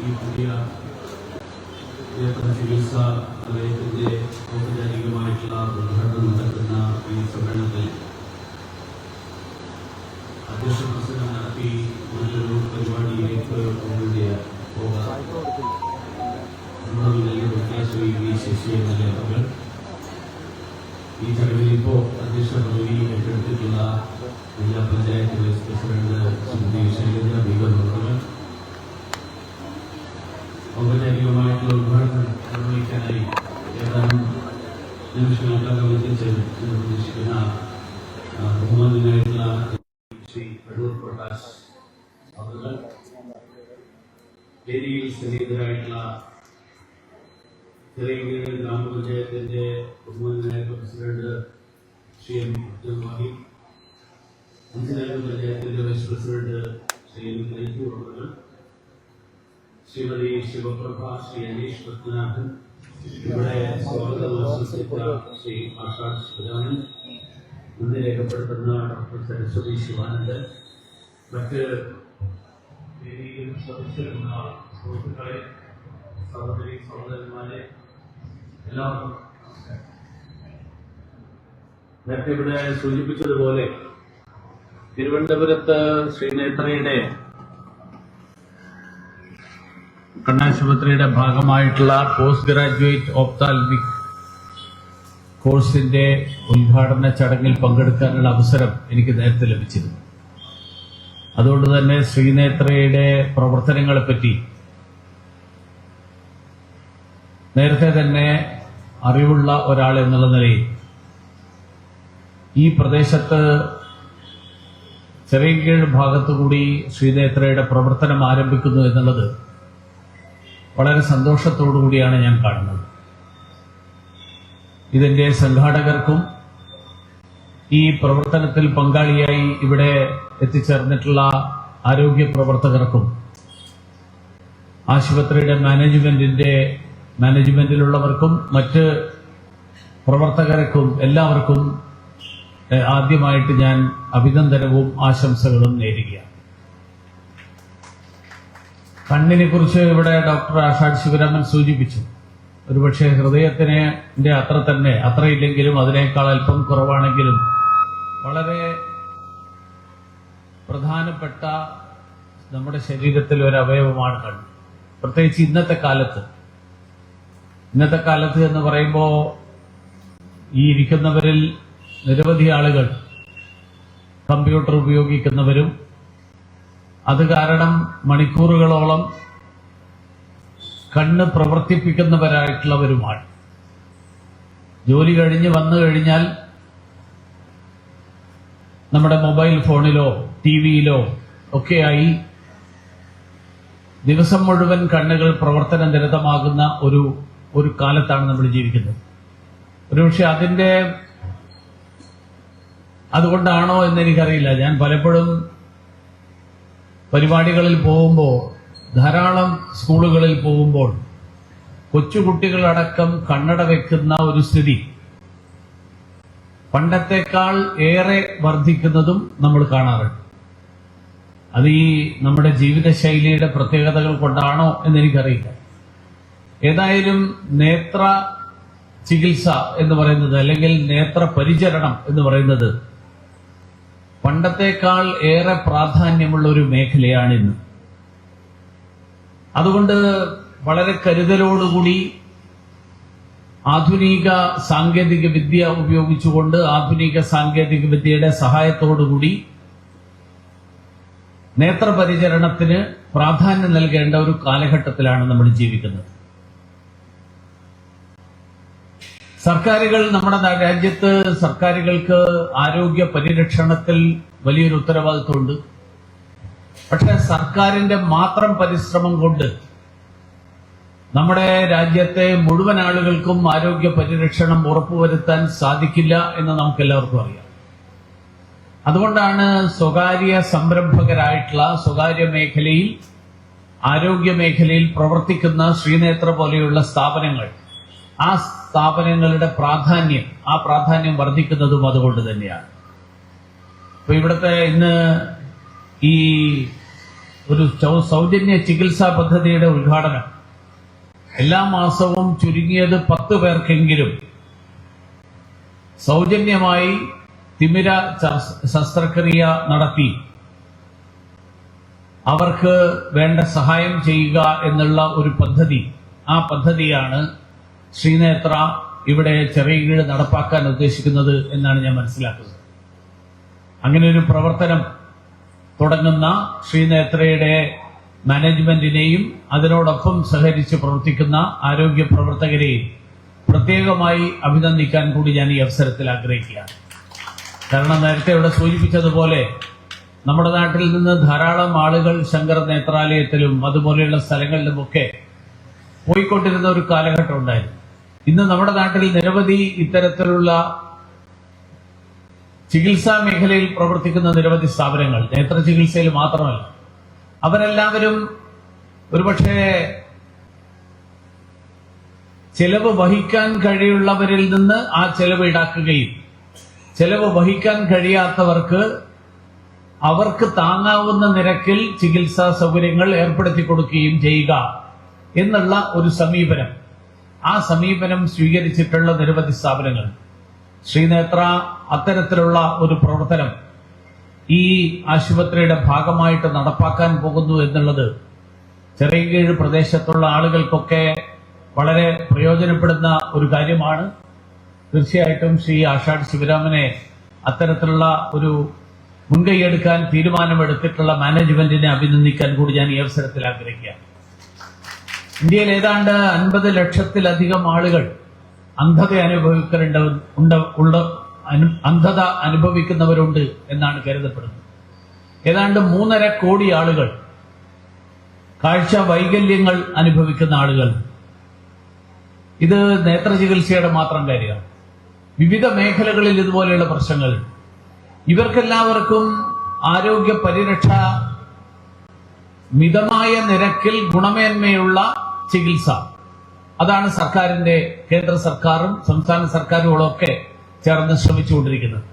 ഈ പുതിയ ചികിത്സ നിലയത്തിന്റെ ഔപചാരികമായിട്ടുള്ള ഉദ്ഘാടനം നടക്കുന്ന ഈ സമ്മേളനത്തിൽ അധ്യക്ഷ പ്രസംഗം നടത്തി നല്ലൊരു പരിപാടിയിലേക്ക് വേണ്ടി പോകാം. നമ്മുടെ വ്യത്യാസം ഈ ശശി എന്ന ഈ ചടങ്ങിൽ ഇപ്പോൾ അധ്യക്ഷ പദവി ഏറ്റെടുത്തിട്ടുള്ള ജില്ലാ പഞ്ചായത്ത് വൈസ് പ്രസിഡന്റ് ശ്രീമതി ശൈലജ ബീഗർ അവർ ഔപചാരികമായിട്ടുള്ള ഉദ്ഘാടനം നിർവഹിക്കാനായി ഏതാനും നിമിഷങ്ങൾക്കകം എത്തിച്ചേരും എന്ന് പ്രതീക്ഷിക്കുന്ന ആ, ബഹുമാന്യനായിട്ടുള്ള ശ്രീ അടൂർ പ്രകാശ് അവർ വേദിയിൽ സന്നിഹിതരായിട്ടുള്ള ചെറിയ ഗ്രാമപഞ്ചായത്തിന്റെ ബഹുമാനായ പ്രസിഡന്റ് ശ്രീ എം അബ്ദുൽ വാഹിദ് അഞ്ചനായ പഞ്ചായത്തിന്റെ vice president Shri M Laiju അവർ ശ്രീമതി ശിവപ്രഭ ശ്രീ അനീഷ് പത്മനാഭൻ ഇവിടെ സ്വാഗതം ആശംസിച്ച ശ്രീ ആഷാദ് ശിവരാമൻ നന്ദി രേഖപ്പെടുത്തുന്ന ഡോക്ടർ സരസ്വതി ശിവാനന്ദൻ മറ്റ് സദസ്യരുന്ന സുഹൃത്തുക്കളെ സഹോദരി സഹോദരന്മാരെ എല്ലാവർക്കും. നേരത്തെ ഇവിടെ സൂചിപ്പിച്ചതുപോലെ തിരുവനന്തപുരത്ത് ശ്രീനേത്രയുടെ കണ്ണാശുപത്രിയുടെ ഭാഗമായിട്ടുള്ള പോസ്റ്റ് ഗ്രാജുവേറ്റ് ഓപ്താൽമിക് കോഴ്സിന്റെ ഉദ്ഘാടന ചടങ്ങിൽ പങ്കെടുക്കാനുള്ള അവസരം എനിക്ക് നേരത്തെ ലഭിച്ചിരുന്നു അതുകൊണ്ട് തന്നെ ശ്രീനേത്രയുടെ പ്രവർത്തനങ്ങളെപ്പറ്റി നേരത്തെ തന്നെ അറിവുള്ള ഒരാൾ എന്നുള്ള നിലയിൽ ഈ പ്രദേശത്ത് ചെറിയകീഴ് ഭാഗത്തുകൂടി ശ്രീനേത്രയുടെ പ്രവർത്തനം ആരംഭിക്കുന്നു എന്നുള്ളത് വളരെ സന്തോഷത്തോടു കൂടിയാണ് ഞാൻ കാണുന്നത്. ഇതിന്റെ സംഘാടകർക്കും ഈ പ്രവർത്തനത്തിൽ പങ്കാളിയായി ഇവിടെ എത്തിച്ചേർന്നിട്ടുള്ള ആരോഗ്യ പ്രവർത്തകർക്കും ആശുപത്രിയുടെ മാനേജ്മെന്റിന്റെ മാനേജ്മെന്റിലുള്ളവർക്കും മറ്റ് പ്രവർത്തകർക്കും എല്ലാവർക്കും ആദ്യമായിട്ട് ഞാൻ അഭിനന്ദനവും ആശംസകളും നേരുകയാണ്. കണ്ണിനെ കുറിച്ച് ഇവിടെ ഡോക്ടർ ആഷാദ് ശിവരാമൻ സൂചിപ്പിച്ചു. ഒരുപക്ഷെ ഹൃദയത്തിനെ അത്ര തന്നെ അത്രയില്ലെങ്കിലും അതിനേക്കാൾ അല്പം കുറവാണെങ്കിലും വളരെ പ്രധാനപ്പെട്ട നമ്മുടെ ശരീരത്തിൽ ഒരു അവയവമാണ് കണ്ണ്. പ്രത്യേകിച്ച് ഇന്നത്തെ കാലത്ത് ഇന്നത്തെ കാലത്ത് എന്ന് പറയുമ്പോൾ ഈ ഇരിക്കുന്നവരിൽ നിരവധി ആളുകൾ കമ്പ്യൂട്ടർ ഉപയോഗിക്കുന്നവരും അത് കാരണം മണിക്കൂറുകളോളം കണ്ണ് പ്രവർത്തിപ്പിക്കുന്നവരായിട്ടുള്ളവരുമാണ്. ജോലി കഴിഞ്ഞ് വന്നു കഴിഞ്ഞാൽ നമ്മുടെ മൊബൈൽ ഫോണിലോ ടി വിയിലോ ഒക്കെയായി ദിവസം മുഴുവൻ കണ്ണുകൾ പ്രവർത്തന നിരതമാകുന്ന ഒരു ഒരു കാലത്താണ് നമ്മൾ ജീവിക്കുന്നത്. ഒരുപക്ഷെ അതിന്റെ അതുകൊണ്ടാണോ എന്ന് എനിക്കറിയില്ല ഞാൻ പലപ്പോഴും പരിപാടികളിൽ പോകുമ്പോൾ ധാരാളം സ്കൂളുകളിൽ പോകുമ്പോൾ കൊച്ചുകുട്ടികളടക്കം കണ്ണട വെക്കുന്ന ഒരു സ്ഥിതി. പണ്ടത്തെക്കാൾ ഏറെ വർദ്ധിക്കുന്നതും നമ്മൾ കാണാറുണ്ട്. അത് ഈ നമ്മുടെ ജീവിതശൈലിയുടെ പ്രത്യേകതകൾ കൊണ്ടാണോ എന്ന് എനിക്കറിയില്ല ഏതായാലും നേത്ര ചികിത്സ എന്ന് പറയുന്നത് അല്ലെങ്കിൽ നേത്ര പരിചരണം എന്ന് പറയുന്നത് പണ്ടത്തെക്കാൾ ഏറെ പ്രാധാന്യമുള്ള ഒരു മേഖലയാണിന്ന് അതുകൊണ്ട് വളരെ കരുതലോടുകൂടി ആധുനിക സാങ്കേതിക വിദ്യ ഉപയോഗിച്ചുകൊണ്ട് ആധുനിക സാങ്കേതിക വിദ്യയുടെ സഹായത്തോടുകൂടി നേത്രപരിചരണത്തിന് പ്രാധാന്യം നൽകേണ്ട ഒരു കാലഘട്ടത്തിലാണ് നമ്മൾ ജീവിക്കുന്നത്. സർക്കാരുകൾ നമ്മുടെ രാജ്യത്ത് സർക്കാരുകൾക്ക് ആരോഗ്യ പരിരക്ഷണത്തിൽ വലിയൊരു ഉത്തരവാദിത്വമുണ്ട്. പക്ഷെ സർക്കാരിന്റെ മാത്രം പരിശ്രമം കൊണ്ട് നമ്മുടെ രാജ്യത്തെ മുഴുവൻ ആളുകൾക്കും ആരോഗ്യ പരിരക്ഷണം ഉറപ്പുവരുത്താൻ സാധിക്കില്ല എന്ന് നമുക്ക് എല്ലാവർക്കും അറിയാം. അതുകൊണ്ടാണ് സ്വകാര്യ സംരംഭകരായിട്ടുള്ള സ്വകാര്യ മേഖലയിൽ ആരോഗ്യ മേഖലയിൽ പ്രവർത്തിക്കുന്ന ശ്രീനേത്ര പോലെയുള്ള സ്ഥാപനങ്ങൾ ആ സ്ഥാപനങ്ങളുടെ പ്രാധാന്യം ആ പ്രാധാന്യം വർദ്ധിക്കുന്നതും അതുകൊണ്ട് തന്നെയാണ്. ഇപ്പൊ ഇവിടുത്തെ ഇന്ന് ഈ ഒരു സൗജന്യ ചികിത്സാ പദ്ധതിയുടെ ഉദ്ഘാടനം. എല്ലാ മാസവും ചുരുങ്ങിയത് പത്ത് പേർക്കെങ്കിലും സൗജന്യമായി തിമിര ശസ്ത്രക്രിയ നടത്തി അവർക്ക് വേണ്ട സഹായം ചെയ്യുക എന്നുള്ള ഒരു പദ്ധതി ആ പദ്ധതിയാണ് ശ്രീനേത്ര ഇവിടെ ചെറിയ കീഴ് നടപ്പാക്കാൻ ഉദ്ദേശിക്കുന്നത് എന്നാണ് ഞാൻ മനസ്സിലാക്കുന്നത്. അങ്ങനെ ഒരു പ്രവർത്തനം തുടങ്ങുന്ന ശ്രീനേത്രയുടെ മാനേജ്മെന്റിനെയും അതിനോടൊപ്പം സഹകരിച്ച് പ്രവർത്തിക്കുന്ന ആരോഗ്യ പ്രവർത്തകരെയും പ്രത്യേകമായി അഭിനന്ദിക്കാൻ കൂടി ഞാൻ ഈ അവസരത്തിൽ ആഗ്രഹിക്കുകയാണ്. കാരണം നേരത്തെ ഇവിടെ സൂചിപ്പിച്ചതുപോലെ നമ്മുടെ നാട്ടിൽ നിന്ന് ധാരാളം ആളുകൾ ശങ്കർ നേത്രാലയത്തിലും അതുപോലെയുള്ള സ്ഥലങ്ങളിലുമൊക്കെ പോയിക്കൊണ്ടിരുന്ന ഒരു കാലഘട്ടം ഉണ്ടായിരുന്നു. ഇന്ന് നമ്മുടെ നാട്ടിൽ നിരവധി ഇത്തരത്തിലുള്ള ചികിത്സാ മേഖലയിൽ പ്രവർത്തിക്കുന്ന നിരവധി സ്ഥാപനങ്ങൾ നേത്ര ചികിത്സയിൽ മാത്രമല്ല. അവരെല്ലാവരും ഒരുപക്ഷെ ചെലവ് വഹിക്കാൻ കഴിയുള്ളവരിൽ നിന്ന് ആ ചെലവ് ഈടാക്കുകയും ചെലവ് വഹിക്കാൻ കഴിയാത്തവർക്ക് അവർക്ക് താങ്ങാവുന്ന നിരക്കിൽ ചികിത്സാ സൗകര്യങ്ങൾ ഏർപ്പെടുത്തി കൊടുക്കുകയും ചെയ്യുക എന്നുള്ള ഒരു സമീപനം. ആ സമീപനം സ്വീകരിച്ചിട്ടുള്ള നിരവധി സ്ഥാപനങ്ങൾ. ശ്രീനേത്ര അത്തരത്തിലുള്ള ഒരു പ്രവർത്തനം ഈ ആശുപത്രിയുടെ ഭാഗമായിട്ട് നടപ്പാക്കാൻ പോകുന്നു എന്നുള്ളത് ചെറിയകീഴ് പ്രദേശത്തുള്ള ആളുകൾക്കൊക്കെ വളരെ പ്രയോജനപ്പെടുന്ന ഒരു കാര്യമാണ്. തീർച്ചയായിട്ടും ശ്രീ ആഷാഢ് ശിവരാമനെ അത്തരത്തിലുള്ള ഒരു മുൻകൈയെടുക്കാൻ തീരുമാനമെടുത്തിട്ടുള്ള മാനേജ്മെന്റിനെ അഭിനന്ദിക്കാൻ കൂടി ഞാൻ ഈ അവസരത്തിൽ ആഗ്രഹിക്കുകയാണ്. ഇന്ത്യയിൽ ഏതാണ്ട് അൻപത് ലക്ഷത്തിലധികം ആളുകൾ അന്ധത അനുഭവിക്കുന്നുണ്ട് ഉണ്ട് ഉള്ള അനു- അന്ധത അനുഭവിക്കുന്നവരുണ്ട് എന്നാണ് കരുതപ്പെടുന്നത്. ഏതാണ്ട് മൂന്നര കോടി ആളുകൾ കാഴ്ച വൈകല്യങ്ങൾ അനുഭവിക്കുന്ന ആളുകൾ. ഇത് നേത്ര ചികിത്സയുടെ മാത്രം കാര്യമാണ്. വിവിധ മേഖലകളിൽ ഇതുപോലെയുള്ള പ്രശ്നങ്ങൾ. ഇവർക്കെല്ലാവർക്കും ആരോഗ്യ പരിരക്ഷ മിതമായ നിരക്കിൽ ഗുണമേന്മയുള്ള ചികിത്സ. അതാണ് സർക്കാരിന്റെ കേന്ദ്ര സർക്കാരും സംസ്ഥാന സർക്കാരുകളും ഒക്കെ ചേർന്ന് ശ്രമിച്ചുകൊണ്ടിരിക്കുന്നത്.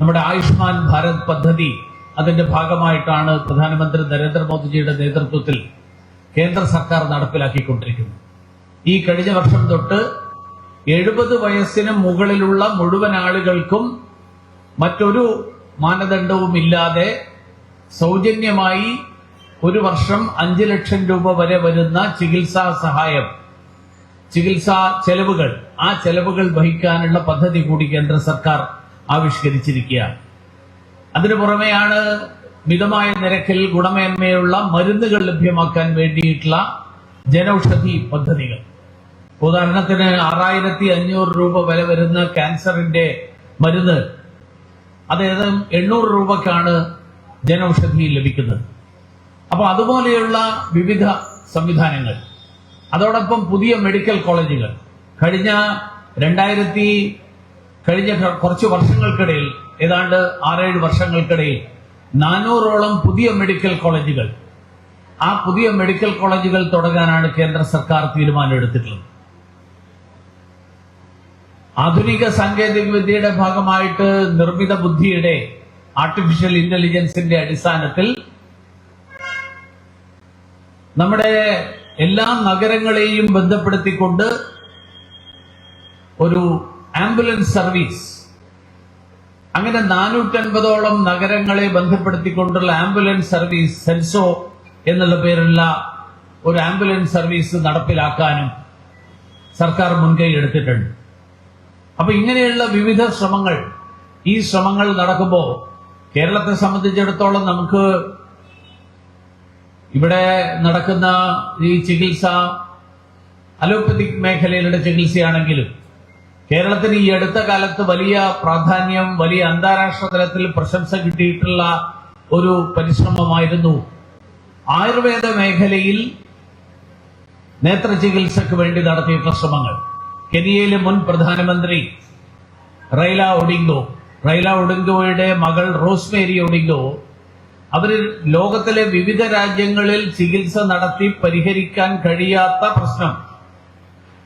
നമ്മുടെ ആയുഷ്മാൻ ഭാരത് പദ്ധതി അതിന്റെ ഭാഗമായിട്ടാണ് പ്രധാനമന്ത്രി നരേന്ദ്രമോദിജിയുടെ നേതൃത്വത്തിൽ കേന്ദ്ര സർക്കാർ നടപ്പിലാക്കിക്കൊണ്ടിരിക്കുന്നത്. ഈ കഴിഞ്ഞ വർഷം തൊട്ട് എഴുപത് വയസ്സിന് മുകളിലുള്ള മുഴുവൻ ആളുകൾക്കും മറ്റൊരു മാനദണ്ഡവും ഇല്ലാതെ സൗജന്യമായി ഒരു വർഷം അഞ്ച് ലക്ഷം രൂപ വരെ വരുന്ന ചികിത്സാ സഹായം ചികിത്സാ ചെലവുകൾ. ആ ചെലവുകൾ വഹിക്കാനുള്ള പദ്ധതി കൂടി കേന്ദ്ര സർക്കാർ ആവിഷ്കരിച്ചിരിക്കുകയാണ്. അതിനു പുറമെയാണ് മിതമായ നിരക്കിൽ ഗുണമേന്മയുള്ള മരുന്നുകൾ ലഭ്യമാക്കാൻ വേണ്ടിയിട്ടുള്ള ജനൌഷധി പദ്ധതികൾ. ഉദാഹരണത്തിന് ആറായിരത്തി അഞ്ഞൂറ് രൂപ വരെ വരുന്ന ക്യാൻസറിന്റെ മരുന്ന്. അത് ഏതാണ്ട് എണ്ണൂറ് രൂപക്കാണ് ജനൌഷധി ലഭിക്കുന്നത്. അപ്പൊ അതുപോലെയുള്ള വിവിധ സംവിധാനങ്ങൾ. അതോടൊപ്പം പുതിയ മെഡിക്കൽ കോളേജുകൾ. കഴിഞ്ഞ രണ്ടായിരത്തി കഴിഞ്ഞ കുറച്ച് വർഷങ്ങൾക്കിടയിൽ ഏതാണ്ട് ആറേഴ് വർഷങ്ങൾക്കിടയിൽ നാനൂറോളം പുതിയ മെഡിക്കൽ കോളേജുകൾ. ആ പുതിയ മെഡിക്കൽ കോളേജുകൾ തുടങ്ങാനാണ് കേന്ദ്ര സർക്കാർ തീരുമാനമെടുത്തിട്ടുള്ളത് ആധുനിക സാങ്കേതിക വിദ്യയുടെ ഭാഗമായിട്ട് നിർമ്മിത ബുദ്ധിയുടെ ആർട്ടിഫിഷ്യൽ ഇന്റലിജൻസിന്റെ അടിസ്ഥാനത്തിൽ നമ്മുടെ എല്ലാ നഗരങ്ങളെയും ബന്ധപ്പെടുത്തിക്കൊണ്ട് ഒരു ആംബുലൻസ് സർവീസ്. അങ്ങനെ നാനൂറ്റൻപതോളം നഗരങ്ങളെ ബന്ധപ്പെടുത്തിക്കൊണ്ടുള്ള ആംബുലൻസ് സർവീസ് സെൻസോ എന്നുള്ള പേരുള്ള ഒരു ആംബുലൻസ് സർവീസ് നടപ്പിലാക്കാനും സർക്കാർ മുൻകൈ എടുത്തിട്ടുണ്ട്. അപ്പൊ ഇങ്ങനെയുള്ള വിവിധ ശ്രമങ്ങൾ ഈ ശ്രമങ്ങൾ നടക്കുമ്പോൾ കേരളത്തെ സംബന്ധിച്ചിടത്തോളം നമുക്ക് ഇവിടെ നടക്കുന്ന ഈ ചികിത്സ അലോപ്പതിക് മേഖലയിലുള്ള ചികിത്സയാണെങ്കിലും കേരളത്തിന് ഈ അടുത്ത കാലത്ത് വലിയ പ്രാധാന്യം വലിയ അന്താരാഷ്ട്ര തലത്തിൽ പ്രശംസ കിട്ടിയിട്ടുള്ള ഒരു പരിശ്രമമായിരുന്നു ആയുർവേദ മേഖലയിൽ നേത്ര ചികിത്സയ്ക്ക് വേണ്ടി നടത്തിയിട്ടുള്ള ശ്രമങ്ങൾ കെനിയയിലെ മുൻ പ്രധാനമന്ത്രി റൈല ഒഡിംഗോ റൈല ഒഡിംഗോയുടെ മകൾ റോസ്മേരി ഒഡിംഗോ അവർ ലോകത്തിലെ വിവിധ രാജ്യങ്ങളിൽ ചികിത്സ നടത്തി പരിഹരിക്കാൻ കഴിയാത്ത പ്രശ്നം.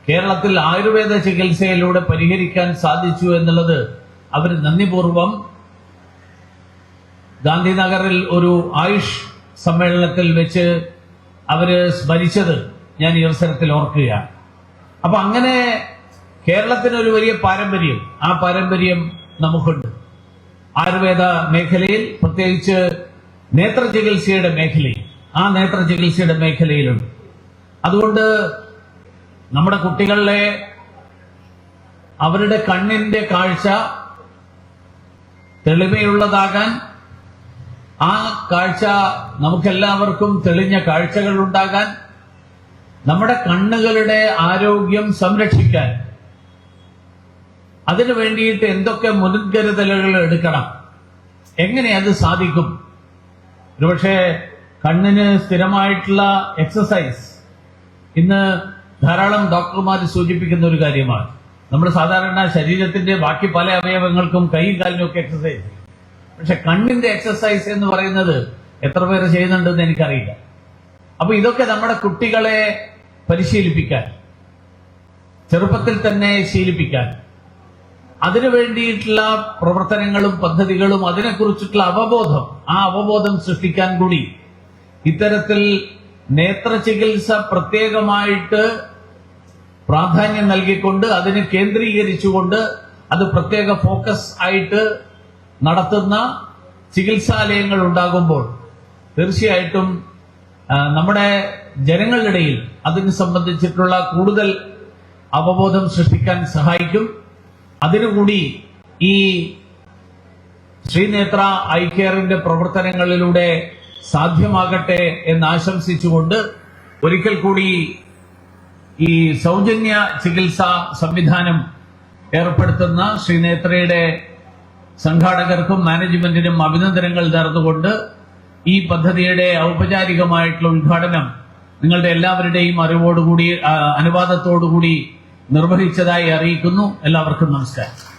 കേരളത്തിൽ ആയുർവേദ ചികിത്സയിലൂടെ പരിഹരിക്കാൻ സാധിച്ചു എന്നുള്ളത് അവർ നന്ദിപൂർവം ഗാന്ധിനഗറിൽ ഒരു ആയുഷ് സമ്മേളനത്തിൽ വെച്ച് അവർ സ്മരിച്ചത് ഞാൻ ഈ അവസരത്തിൽ ഓർക്കുകയാണ്. അപ്പൊ അങ്ങനെ കേരളത്തിന് ഒരു വലിയ പാരമ്പര്യം. ആ പാരമ്പര്യം നമുക്കുണ്ട്. ആയുർവേദ മേഖലയിൽ പ്രത്യേകിച്ച് നേത്ര ചികിത്സയുടെ മേഖലയിൽ ആ നേത്ര ചികിത്സയുടെ മേഖലയിലുണ്ട് അതുകൊണ്ട് നമ്മുടെ കുട്ടികളിലെ അവരുടെ കണ്ണിന്റെ കാഴ്ച തെളിമയുള്ളതാകാൻ ആ കാഴ്ച നമുക്കെല്ലാവർക്കും തെളിഞ്ഞ കാഴ്ചകൾ ഉണ്ടാകാൻ നമ്മുടെ കണ്ണുകളുടെ ആരോഗ്യം സംരക്ഷിക്കാൻ അതിനു വേണ്ടിയിട്ട് എന്തൊക്കെ മുൻകരുതലുകൾ എടുക്കണം എങ്ങനെ അത് സാധിക്കും ഒരുപക്ഷെ കണ്ണിന് സ്ഥിരമായിട്ടുള്ള എക്സസൈസ് ഇന്ന് ധാരാളം ഡോക്ടർമാർ സൂചിപ്പിക്കുന്ന ഒരു കാര്യമാണ് നമ്മൾ സാധാരണ ശരീരത്തിന്റെ ബാക്കി പല അവയവങ്ങൾക്കും കൈയും കാലിനും ഒക്കെ എക്സസൈസ്. പക്ഷെ കണ്ണിന്റെ എക്സസൈസ് എന്ന് പറയുന്നത് എത്ര പേര് ചെയ്യുന്നുണ്ടെന്ന് എനിക്കറിയില്ല അപ്പൊ ഇതൊക്കെ നമ്മുടെ കുട്ടികളെ പരിശീലിപ്പിക്കാൻ ചെറുപ്പത്തിൽ തന്നെ ശീലിപ്പിക്കാൻ അതിനു വേണ്ടിയിട്ടുള്ള പ്രവർത്തനങ്ങളും പദ്ധതികളും അതിനെക്കുറിച്ചിട്ടുള്ള അവബോധം ആ അവബോധം സൃഷ്ടിക്കാൻ കൂടി ഇത്തരത്തിൽ നേത്ര ചികിത്സ പ്രത്യേകമായിട്ട് പ്രാധാന്യം നൽകിക്കൊണ്ട് അതിന് കേന്ദ്രീകരിച്ചുകൊണ്ട് അത് പ്രത്യേക ഫോക്കസ് ആയിട്ട് നടത്തുന്ന ചികിത്സാലയങ്ങൾ ഉണ്ടാകുമ്പോൾ തീർച്ചയായിട്ടും നമ്മുടെ ജനങ്ങളുടെ ഇടയിൽ അതിന് സംബന്ധിച്ചിട്ടുള്ള കൂടുതൽ അവബോധം സൃഷ്ടിക്കാൻ സഹായിക്കും. അതിനുകൂടി ഈ ശ്രീനേത്ര ഐ കെയറിന്റെ പ്രവർത്തനങ്ങളിലൂടെ സാധ്യമാകട്ടെ എന്ന് ആശംസിച്ചുകൊണ്ട് ഒരിക്കൽ കൂടി ഈ സൗജന്യ ചികിത്സാ സംവിധാനം ഏർപ്പെടുത്തുന്ന ശ്രീനേത്രയുടെ സംഘാടകർക്കും മാനേജ്മെന്റിനും അഭിനന്ദനങ്ങൾ നേർന്നുകൊണ്ട് ഈ പദ്ധതിയുടെ ഔപചാരികമായിട്ടുള്ള ഉദ്ഘാടനം നിങ്ങളുടെ എല്ലാവരുടെയും അറിവോടുകൂടി അനുവാദത്തോടുകൂടി നിർവഹിച്ചതായി അറിയിക്കുന്നു. എല്ലാവർക്കും നമസ്കാരം.